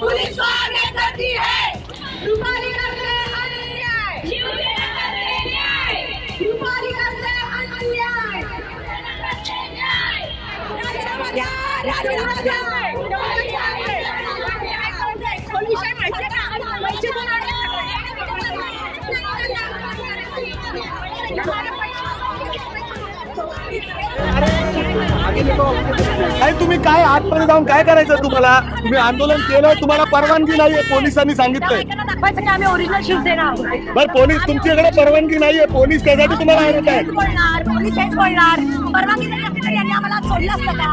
Police को आगे करती है। काय तुम्ही काय आतमध्ये जाऊन काय करायचं तुम्हाला? तुम्ही आंदोलन केलं तुम्हाला परवानगी नाहीये पोलिसांनी सांगितलंय. दाखवायचं की आम्ही ओरिजिनल शिवसेना आहोत. बर पोलीस तुमच्याकडे परवानगी नाहीये पोलीस त्यासाठी तुम्हाला आणत आहेत. बोलणार पोलीस हेच बोलणार परवानगी दिली असती तर यांनी आम्हाला सोडलं असतं का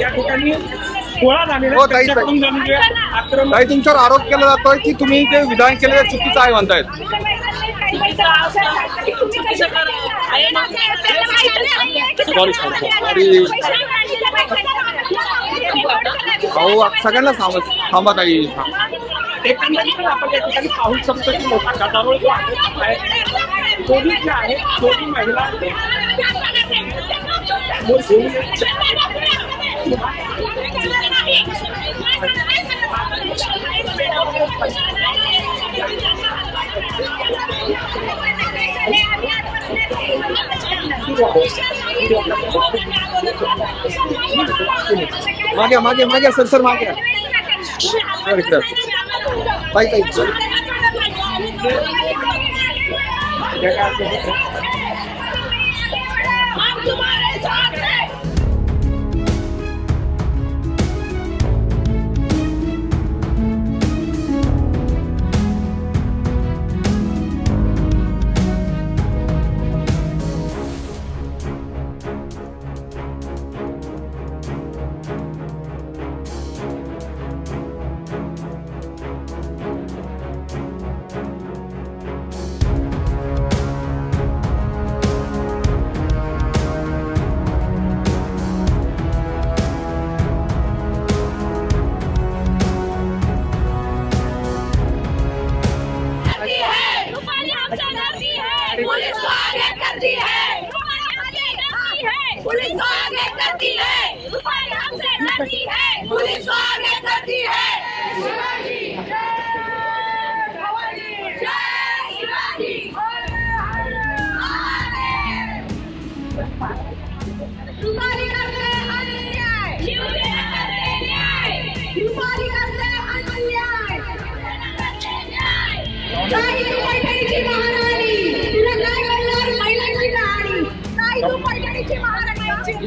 या ठिकाणी गोळा झालेला हो, ताई, ताई. आहे. आक्रमक काही तुमच्यावर आरोप केला जातोय की तुम्ही ते विधान केलेलं चुकीचं आहे म्हणतायत सॉरी भाऊ सगळ्यांना थांबा थांबा ताई एकंदरीत आपण या ठिकाणी पाहू शकतो की मोठा गदारोळ जो आहे तो आहे जे आहे दोन्ही महिला मागे मागे मागे सर सर मागे. Sir sir sir. हम Jason! पुलिस को आगे करती है। है। पुलिस को आगे करती है।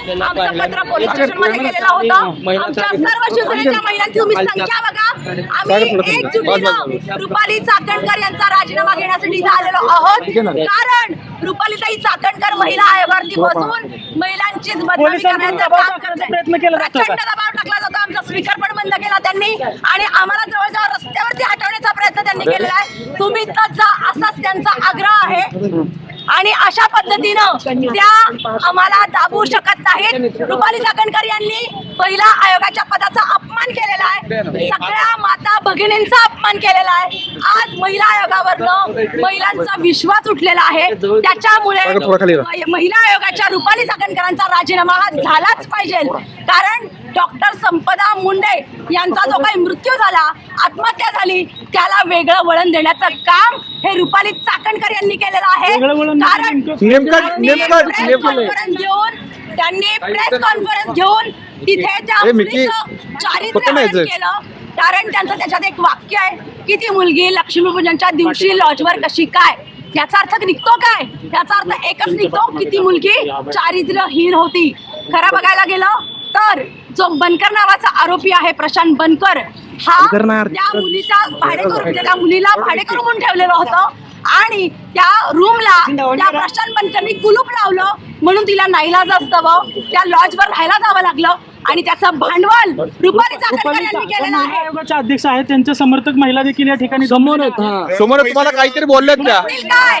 आमचं पत्र पोलीस स्टेशनमध्ये गेलेलं होतं. आमच्या सर्व शिवसेनेच्या महिलांची तुम्ही संख्या बघा. आम्ही एकजुटीनं रुपाली चाकणकर यांचा राजीनामा घेण्यासाठी इथं आलेलो आहोत. कारण रुपालीताई चाकणकर महिला आयोगावरती बसून करते प्रयत्न केला? प्रचंड दबाव टाकला जातो. आमचा स्पीकर पण बंद केला त्यांनी आणि आम्हाला जवळजवळ रस्त्यावरती हटवण्याचा प्रयत्न त्यांनी केलेला आहे. तुम्ही तर जा. असाच त्यांचा आग्रह आहे. आणि अशा पद्धतीनं त्या आम्हाला दाबू शकत नाहीत. रुपाली चाकणकर यांनी महिला आयोगाच्या पदाचा अपमान केलेला आहे. सगळ्या माता भगिनींचा अपमान केलेला आहे. आज महिला आयोगावरनं महिलांचा विश्वास उठलेला आहे. त्याच्यामुळे. महिला आयोगाच्या रुपाली चाकणकरांचा राजीनामा हा झालाच पाहिजे. कारण डॉक्टर संपदा मुंडे यांचा जो काही मृत्यू झाला आत्महत्या झाली त्याला वेगळं वळण देण्याचं काम हे रुपाली चाकणकर यांनी केलेलं आहे. कारण कॉन्फरन्स घेऊन त्यांनी प्रेस कॉन्फरन्स घेऊन तिथे त्या चारित्र्य? केलं. कारण त्यांचं त्याच्यात एक वाक्य आहे की ती मुलगी लक्ष्मीपूजनच्या दिवशी लॉजवर कशी काय? याचा अर्थ निघतो काय? याचा अर्थ एकच निघतो की ती मुलगी चारित्र्यहीन होती. खरं बघायला गेलं तर जो बनकर नावाचा आरोपी आहे प्रशांत बनकर हा त्या मुलीचा भाडेकरू म्हणजे त्या मुलीला भाडेकरू म्हणून ठेवलेलं होतं. आणि त्या रूमला त्या प्रशांत बनकरनी कुलूप लावलं म्हणून तिला नाईलाज असतं. त्या लॉजवर राहायला जावं लागलं. आणि त्याचं भांडवल रुपाली चाकणकर यांनी केलेलं महिला आहे. आयोगाच्या अध्यक्ष आहेत. त्यांचे समर्थक महिला देखील या ठिकाणी समोर आहेत समोर तुम्हाला काहीतरी बोललेत त्या बोलतील काय?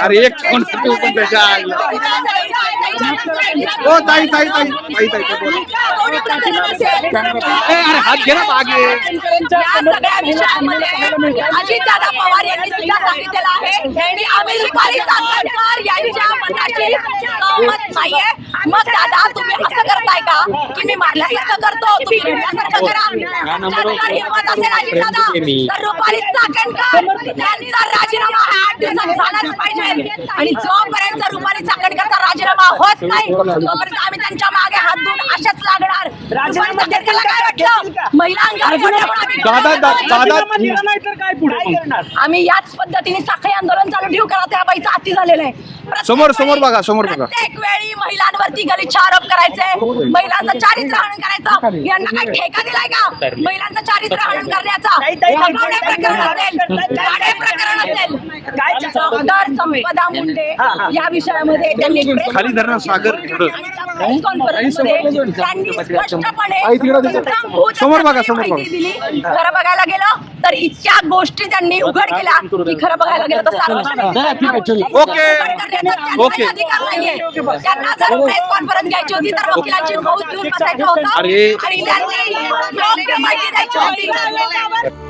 अरे एक कोण पण त्याच्या आईला. हो ताई ताई ताई ताई ताई ताई बोला. अरे हात घे ना मागे अजितदादा पवार यांनी सुद्धा सांगितलेलं आहे की आम्ही चाकणकर यांच्या मताशी सहमत नाहीये मग दादा तुम्ही असं करताय का की मी मारल्यासारखं करतो तुम्ही रडल्यासारखं करा हिंमत असेल अजितदादा तर रुपाली चाकणकर यांचा राजीनामा हा आठ दिवसात झालाच पाहिजे. आणि जोपर्यंत रुपाली चाकणकरचा राजीनामा होत नाही तोपर्यंत आम्ही त्यांच्या मागे हात धुवून अशाच लागणार दादा दादा नाही तर काय पुढे आम्ही याच पद्धतीने साखळी आंदोलन चालू ठेवू करा त्या बाईचा अति झालेलं आहे. प्रत्येक समोर- समोर वेळी- बघा, समोर बघा. प्रत्येक वेळी महिलांवरती गलिच्छ आरोप करायचे. महिलांचं चारित्र्य हनन करायचं. यांना काय ठेका दिलाय का? महिलांचं चारित्र्य हनन करण्याचा. प्रकरण असेल. त्यांनी स्पष्टपणे आई तिकडं दिसत. इत्थंभूत समोर बघा, असं समोर बघा. दिली खरं बघायला गेलं तर इतक्या गोष्टी त्यांनी उघड केल्या की खरं बघायला गेलं तर सार्वजनिक ओके. त्यांना ओके. अधिकार नाहीये त्यांना जर प्रेस कॉन्फरन्स घ्यायची होती तर वकिलांची फौज घेऊन बसायचं होतं. आणि त्यांनी योग्य माहिती द्यायची होती